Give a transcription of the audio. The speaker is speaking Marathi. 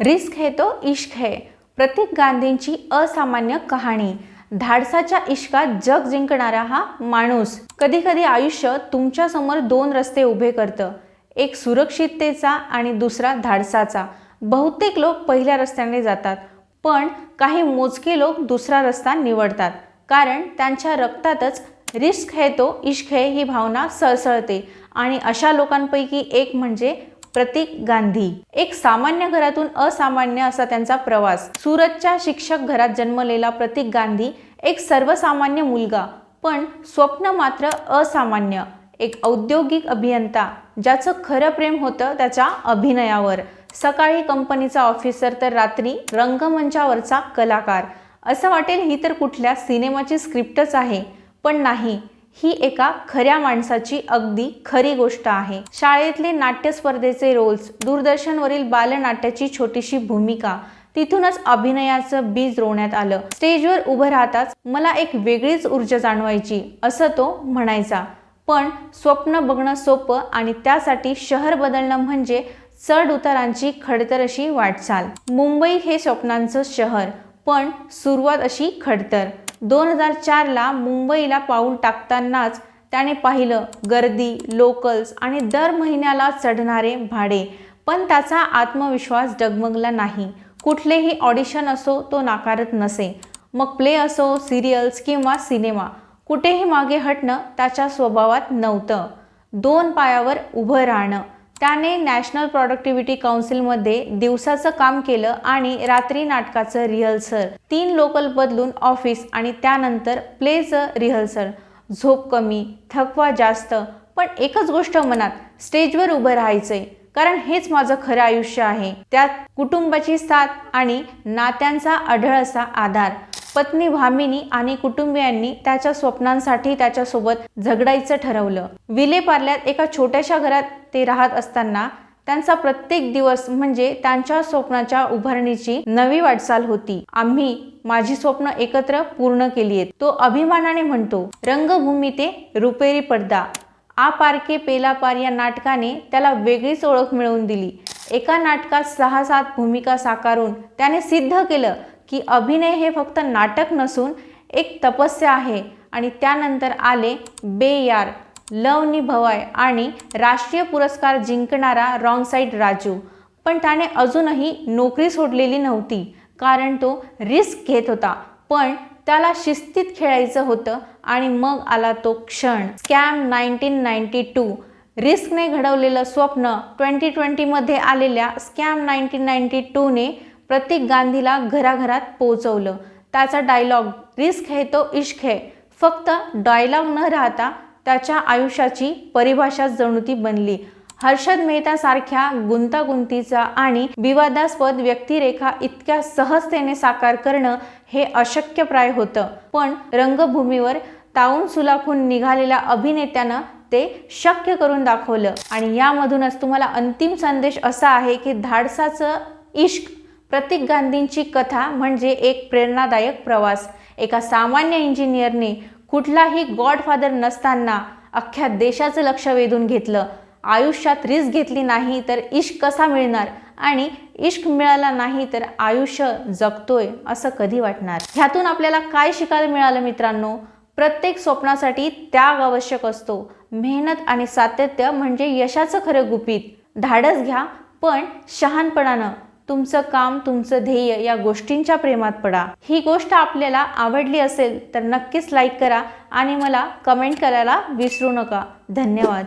रिस्क है तो इश्क है प्रतीक गांधींची असामान्य कहाणी. धाडसाच्या इश्कात जग जिंकणारा हा माणूस. कधी कधी आयुष्य तुमच्यासमोर दोन रस्ते उभे करतं. एक सुरक्षिततेचा आणि दुसरा धाडसाचा. बहुतेक लोक पहिल्या रस्त्याने जातात पण काही मोजके लोक दुसरा रस्ता निवडतात. कारण त्यांच्या रक्तातच रिस्क है तो इश्क है ही भावना सळसळते. आणि अशा लोकांपैकी एक म्हणजे प्रतीक गांधी. एक सामान्य घरातून असामान्य असा त्यांचा प्रवास. सुरतच्या शिक्षक घरात जन्मलेला प्रतीक गांधी एक सर्वसामान्य मुलगा पण स्वप्न मात्र असामान्य. एक औद्योगिक अभियंता ज्याचं खरं प्रेम होतं त्याच्या अभिनयावर. सकाळी कंपनीचा ऑफिसर तर रात्री रंगमंचावरचा कलाकार. असं वाटेल ही तर कुठल्या सिनेमाची स्क्रिप्टच आहे पण नाही. ही एका खऱ्या माणसाची अगदी खरी गोष्ट आहे. शाळेतले नाट्य स्पर्धेचे रोल्स दूरदर्शनवरील बालनाट्याची छोटीशी भूमिका तिथूनच अभिनयाचं बीज रोवण्यात आलं. स्टेजवर उभं राहताच मला एक वेगळीच ऊर्जा जाणवायची असं तो म्हणायचा. पण स्वप्न बघणं सोपं आणि त्यासाठी शहर बदलणं म्हणजे चढ उतारांची खडतर अशी वाटचाल. मुंबई हे स्वप्नांचं शहर पण सुरुवात अशी खडतर. दोन हजार चारला मुंबईला पाऊल टाकतानाच त्याने पाहिलं गर्दी लोकल्स आणि दर महिन्याला चढणारे भाडे. पण त्याचा आत्मविश्वास डगमगला नाही. कुठलेही ऑडिशन असो तो नाकारत नसे. मग प्ले असो सिरियल्स किंवा सिनेमा कुठेही मागे हटणं त्याच्या स्वभावात नव्हतं. दोन पायावर उभं राहणं. त्याने नॅशनल प्रॉडक्टिव्हिटी काउन्सिलमध्ये दिवसाचं काम केलं आणि रात्री नाटकाचं रिहर्सल तीन लोकल बदलून ऑफिस आणि त्यानंतर प्लेचं रिहर्सल झोप कमी थकवा जास्त पण एकच गोष्ट मनात स्टेजवर उभं राहायचंय. कारण हेच माझं खरं आयुष्य आहे. त्यात कुटुंबाची साथ आणि नात्यांचा अढळ असा आधार. पत्नी भामिनी आणि कुटुंबियांनी त्याच्या स्वप्नांसाठी त्याच्यासोबत झगडायचं ठरवलं. विले पार्ल्यात एका छोट्याशा घरात ते राहत असताना त्यांचा प्रत्येक दिवस म्हणजे त्यांच्या स्वप्नाच्या उभारणीची नवी वाटचाल होती. आम्ही माझी स्वप्न एकत्र पूर्ण केली आहेत तो अभिमानाने म्हणतो. रंगभूमी ते रुपेरी पडदा. आ पारके पेला पार या नाटकाने त्याला वेगळीच ओळख मिळवून दिली. एका नाटकात सहा सात भूमिका साकारून त्याने सिद्ध केलं की अभिनय हे फक्त नाटक नसून एक तपस्या आहे. आणि त्यानंतर आले बेयार लव नि भवाय आणि राष्ट्रीय पुरस्कार जिंकणारा रॉंग साईड राजू. पण त्याने अजूनही नोकरी सोडलेली नव्हती कारण तो रिस्क घेत होता. पण त्याला शिस्तीत खेळायचं होतं आणि मग आला तो क्षण. Scam nineteen ninety two. रिस्कने घडवलेलं स्वप्न ट्वेंटी ट्वेंटीमध्ये आलेल्या स्कॅम नाईन्टीन नाईन्टी टूने प्रत्येक गांधीला घराघरात पोहोचवलं. त्याचा डायलॉग रिस्क है तो इश्क है फक्त डायलॉग न राहता त्याच्या आयुष्याची परिभाषा जणू ती बनली. हर्षद मेहतासारख्या गुंतागुंतीचा आणि विवादास्पद व्यक्तिरेखा इतक्या सहजतेने साकार करणं हे अशक्यप्राय होतं. पण रंगभूमीवर ताऊन सुलाखून निघालेल्या अभिनेत्यानं ते शक्य करून दाखवलं. आणि यामधूनच तुम्हाला अंतिम संदेश असा आहे की धाडसाचं इश्क प्रतीक गांधींची कथा म्हणजे एक प्रेरणादायक प्रवास. एका सामान्य इंजिनियरने कुठलाही गॉडफादर नसताना अख्ख्या देशाचं लक्ष वेधून घेतलं. आयुष्यात रिस्क घेतली नाही तर इश्क कसा मिळणार? आणि इश्क मिळाला नाही तर आयुष्य जगतोय असं कधी वाटणार? ह्यातून आपल्याला काय शिकायला मिळालं मित्रांनो? प्रत्येक स्वप्नासाठी त्याग आवश्यक असतो. मेहनत आणि सातत्य म्हणजे यशाचं खरं गुपित. धाडस घ्या पण शहानपणानं तुमचं काम तुमचं ध्येय या गोष्टींच्या प्रेमात पडा. ही गोष्ट आपल्याला आवडली असेल तर नक्कीच लाईक करा आणि मला कमेंट करायला विसरू नका. धन्यवाद.